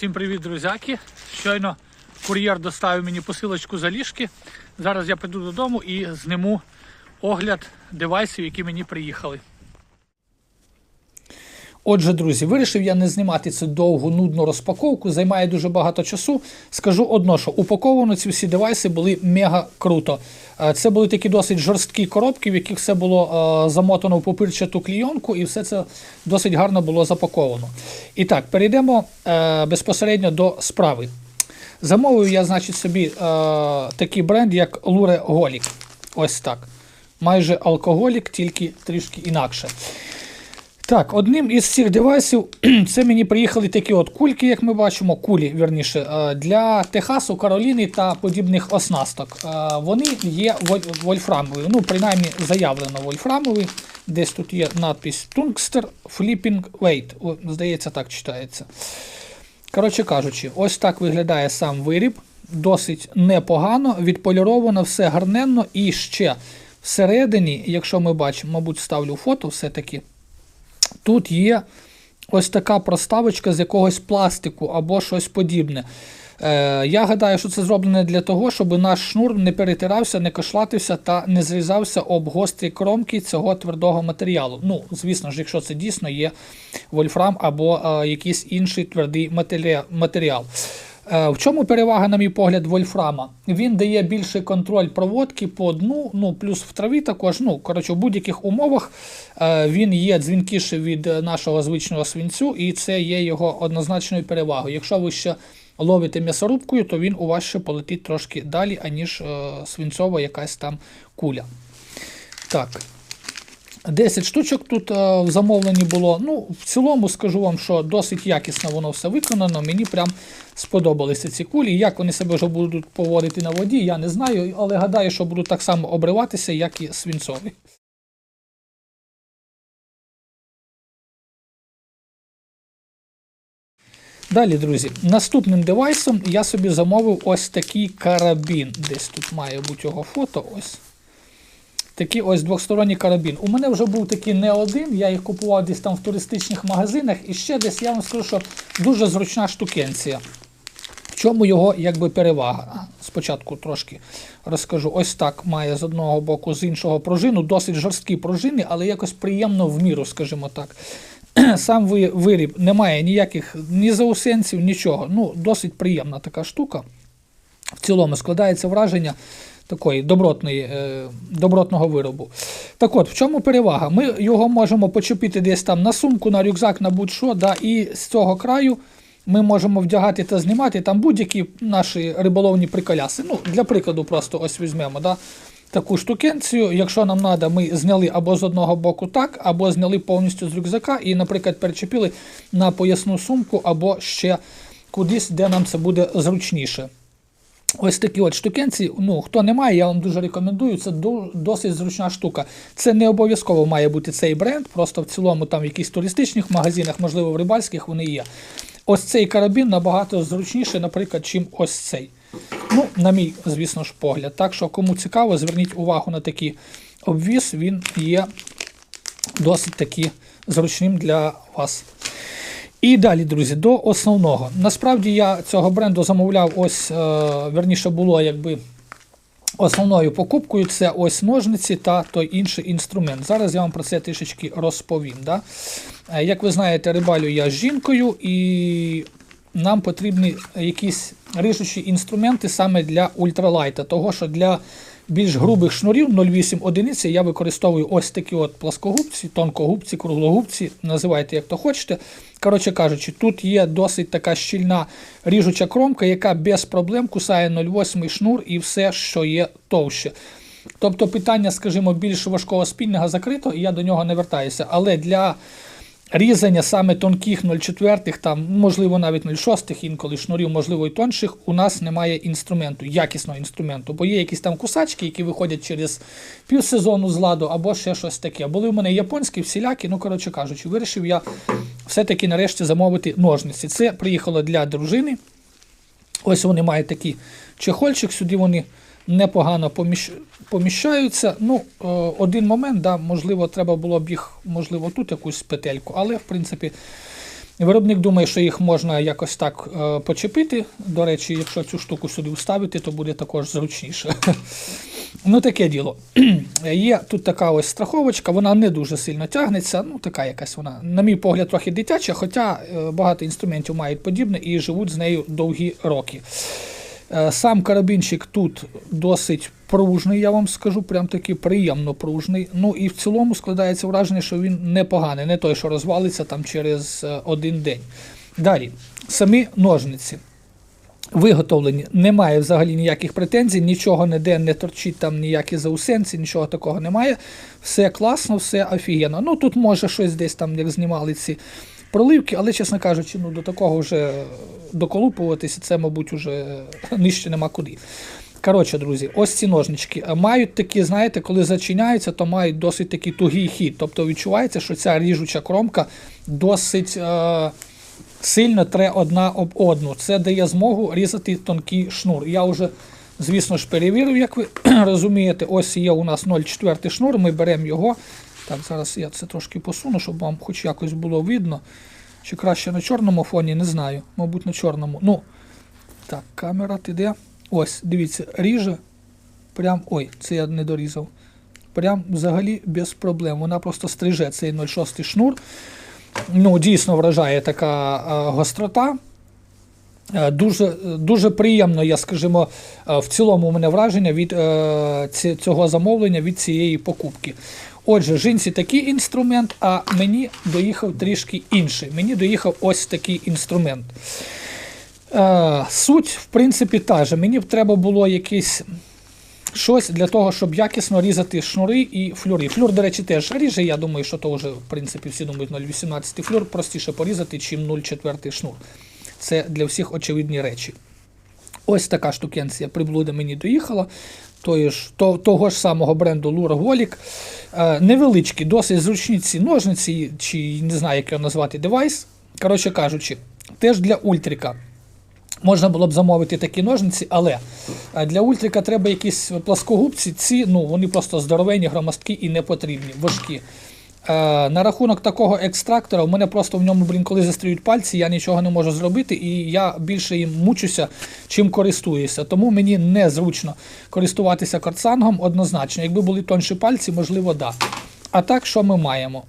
Всім привіт, друзяки. Щойно кур'єр доставив мені посилочку за ліжки. Зараз я прийду додому і зниму огляд девайсів, які мені приїхали. Отже, друзі, вирішив я не знімати цю довгу нудну розпаковку, займає дуже багато часу. Скажу одно, що упаковано ці всі девайси були мега круто. Е, Це були такі досить жорсткі коробки, в яких все було е, замотано в папирчату клійонку, і все це досить гарно було запаковано. І так, перейдемо е, безпосередньо до справи. Замовив я, значить, собі такий бренд, як Lure Голік. Ось так. Майже алкоголік, тільки трішки інакше. Так, одним із цих девайсів це мені приїхали такі от кульки, як ми бачимо, кулі, вірніше, е, для Техасу, Кароліни та подібних оснасток. Е, Вони є воль- вольфрамові, ну, принаймні заявлено вольфрамові. Десь тут є надпись Tungster Flipping Weight. Здається, так читається. Коротше кажучи, ось так виглядає сам виріб. Досить непогано, відполіровано, все гарненно. І ще всередині, якщо ми бачимо, мабуть, ставлю фото все-таки. Тут є ось така проставочка з якогось пластику або щось подібне. Е, я гадаю, що це зроблено для того, щоб наш шнур не перетирався, не кошлатився та не зрізався об гострі кромки цього твердого матеріалу. Ну, звісно ж, якщо це дійсно є вольфрам або е, якийсь інший твердий матеріал. Е, В чому перевага, на мій погляд, вольфрама? Він дає більший контроль проводки по дну, ну плюс в траві також. Ну, коротше, в будь-яких умовах е, він є дзвінкіший від нашого звичного свинцю, і це є його однозначною перевагою. Якщо ви ще ловите м'ясорубкою, то він у вас ще полетить трошки далі, аніж е, свинцова якась там куля. Так. 10 штучок тут е, в замовленні було. Ну, в цілому скажу вам, що досить якісно воно все виконано. Мені прям сподобалися ці кулі. Як вони себе вже будуть поводити на воді, я не знаю, але гадаю, що будуть так само обриватися, як і свинцові. Далі, друзі, наступним девайсом я собі замовив ось такий карабін. Десь тут має бути його фото. Ось. Такий ось двосторонній карабін. У мене вже був такий не один, я їх купував десь там в туристичних магазинах. І ще десь я вам скажу, що дуже зручна штукенція. В чому його якби перевага? Спочатку трошки розкажу. Ось так має з одного боку, з іншого пружину. Досить жорсткі пружини, але якось приємно в міру, скажімо так. Сам виріб не має ніяких ні заусенців, нічого. Ну, досить приємна така штука. В цілому складається враження такої добротної, е, добротного виробу. Так от, в чому перевага? Ми його можемо почепити десь там на сумку, на рюкзак, на будь-що, да, і з цього краю ми можемо вдягати та знімати там будь-які наші риболовні приколяси. Ну, для прикладу, просто ось візьмемо. Да, Таку штукенцію, якщо нам треба, ми зняли або з одного боку так, або зняли повністю з рюкзака і, наприклад, перечепили на поясну сумку, або ще кудись, де нам це буде зручніше. Ось такі от штукенці. Ну, хто не має, я вам дуже рекомендую. Це досить зручна штука. Це не обов'язково має бути цей бренд, просто в цілому там в якихось туристичних магазинах, можливо, в рибальських вони є. Ось цей карабін набагато зручніше, наприклад, чим ось цей. Ну, на мій, звісно ж, погляд. Так що, кому цікаво, зверніть увагу на такий обвіз, він є досить таки зручним для вас. І далі, друзі, до основного. Насправді я цього бренду замовляв, ось, е, верніше було якби основною покупкою це ось ножниці та той інший інструмент. Зараз я вам про це трішечки розповім. Да? Е, Як ви знаєте, рибалю я з жінкою, і нам потрібні якісь ріжучі інструменти саме для ультралайта, того що для більш грубих шнурів 0,8 одиниці я використовую ось такі от плоскогубці, тонкогубці, круглогубці, називайте як то хочете. Коротше кажучи, тут є досить така щільна ріжуча кромка, яка без проблем кусає 0,8 шнур і все, що є товще. Тобто питання, скажімо, більш важкого спільного закрито, і я до нього не вертаюся. Але для різання саме тонких 0,4, там, можливо, навіть 0,6 інколи шнурів, можливо, і тонших, у нас немає інструменту, якісного інструменту. Бо є якісь там кусачки, які виходять через півсезону з ладу, або ще щось таке. Були в мене японські, всілякі, ну, коротше кажучи, вирішив я все-таки нарешті замовити ножниці. Це приїхало для дружини. Ось вони мають такий чехольчик, сюди вони непогано поміщ... поміщаються. Ну, е, один момент, да, можливо, треба було б їх, можливо, тут якусь петельку, але в принципі Виробник думає, що їх можна якось так е, почепити. До речі, якщо цю штуку сюди вставити, то буде також зручніше. ну, таке діло. Є тут така ось страховочка, вона не дуже сильно тягнеться. Ну, така якась вона, на мій погляд, трохи дитяча, хоча е, багато інструментів мають подібне і живуть з нею довгі роки. Е, Сам карабінчик тут досить пружний, я вам скажу, прям таки приємно пружний. Ну і в цілому складається враження, що він непоганий, не той, що розвалиться там через е, один день. Далі, самі ножниці. Виготовлені, немає взагалі ніяких претензій, нічого ніде не торчить, там ніякі заусенці, нічого такого немає. Все класно, все офігенно. Ну тут може щось десь там, як знімали ці проливки, але, чесно кажучи, ну до такого вже доколупуватися, це, мабуть, вже нижче нема куди. Коротше, друзі, ось ці ножнички Е, мають такі, знаєте, коли зачиняються, то мають досить такий тугий хід. Тобто відчувається, що ця ріжуча кромка досить е, сильно тре одна об одну. Це дає змогу різати тонкий шнур. Я вже, звісно ж, перевірив, як ви розумієте. Ось є у нас 0,4 шнур, ми беремо його. Так, зараз я це трошки посуну, щоб вам хоч якось було видно. Чи краще на чорному фоні, не знаю. Мабуть, на чорному. Ну, так, камера ти? Ось, дивіться, ріже. Прям. Ой, це я не дорізав. Прям взагалі без проблем. Вона просто стриже цей 0,6 шнур. Ну, дійсно вражає така е, гострота. Е, Дуже, дуже приємно, я скажімо, е, в цілому у мене враження від е, цього замовлення, від цієї покупки. Отже, жінці такий інструмент, а мені доїхав трішки інший. Мені доїхав ось такий інструмент. Суть, в принципі, та же. Мені б треба було якийсь щось для того, щоб якісно різати шнури і флюри. Флюр, до речі, теж ріже. Я думаю, що то вже, в принципі, всі думають 0,18 флюр простіше порізати, чим 0,4 шнур. Це для всіх очевидні речі. Ось така штукенція приблуда мені доїхала. Тої ж, то, того ж самого бренду Lura Волік. Е, невеличкі, досить зручні ці ножниці, чи не знаю, як його назвати девайс. Коротше кажучи, теж для ультрика. Можна було б замовити такі ножниці, але е, для ультрика треба якісь пласкогубці. Ці ну, вони просто здоровенні, громоздкі і не потрібні, важкі. Е, на рахунок такого екстрактора, у мене просто в ньому, блін, коли застріють пальці, я нічого не можу зробити, і я більше їм мучуся, чим користуюся. Тому мені незручно користуватися корсангом однозначно. Якби були тонші пальці, можливо, да. А так, що ми маємо?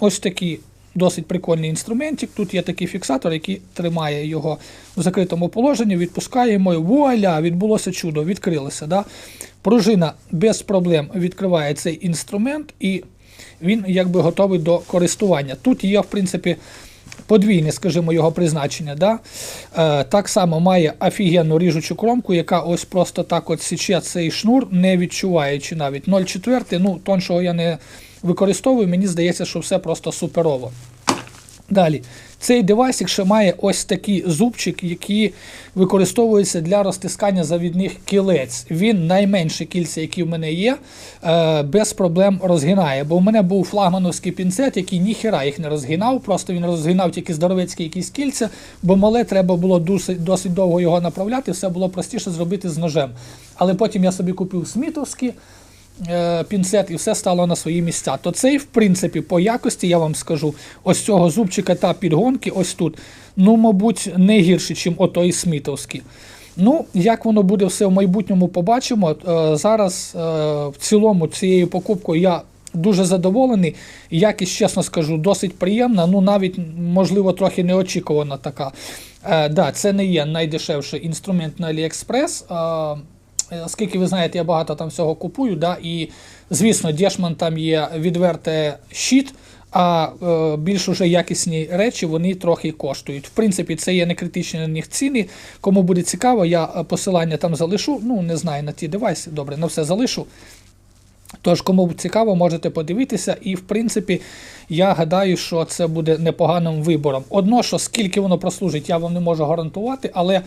Ось такий досить прикольний інструментик. Тут є такий фіксатор, який тримає його в закритому положенні, відпускаємо і вуаля, відбулося чудо, відкрилося. Да? Пружина без проблем відкриває цей інструмент і він якби готовий до користування. Тут є, в принципі, подвійне, скажімо, його призначення. Да? Е, так само має офігенну ріжучу кромку, яка ось просто так от січе цей шнур, не відчуваючи навіть 0,4, ну, тоншого я не використовую, мені здається, що все просто суперово. Далі, цей девайсик ще має ось такий зубчик, який використовується для розтискання завідних кілець. Він найменше кільця, які в мене є, е, без проблем розгинає. Бо в мене був флагмановський пінцет, який ніхера їх не розгинав, просто він розгинав тільки здоровецькі якісь кільця, бо мале треба було досить, досить довго його направляти, все було простіше зробити з ножем. Але потім я собі купив смітовські пінцет і все стало на свої місця. То цей, в принципі, по якості, я вам скажу, ось цього зубчика та підгонки, ось тут, ну, мабуть, не гірше, ніж отой смітовський. Ну, як воно буде все в майбутньому, побачимо. Е, зараз е, в цілому цією покупкою я дуже задоволений. Якість, чесно скажу, досить приємна. Ну, навіть, можливо, трохи неочікувана така. Е, да, це не є найдешевший інструмент на AliExpress. Е, Оскільки ви знаєте, я багато там всього купую, да, і звісно, Дешман там є відверте щит, а е, більш уже якісні речі вони трохи коштують. В принципі, це є не критичні на них ціни. Кому буде цікаво, я е, посилання там залишу. Ну, не знаю на ті девайси, добре, на все залишу. Тож, кому цікаво, можете подивитися. І, в принципі, я гадаю, що це буде непоганим вибором. Одно, що скільки воно прослужить, я вам не можу гарантувати, але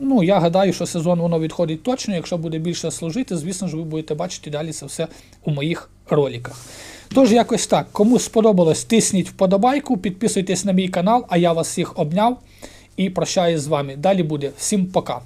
ну, я гадаю, що сезон воно відходить точно. Якщо буде більше служити, звісно ж, ви будете бачити далі це все у моїх роликах. Тож, якось так. Кому сподобалось, тисніть вподобайку, підписуйтесь на мій канал, а я вас всіх обняв і прощаюсь з вами. Далі буде. Всім пока.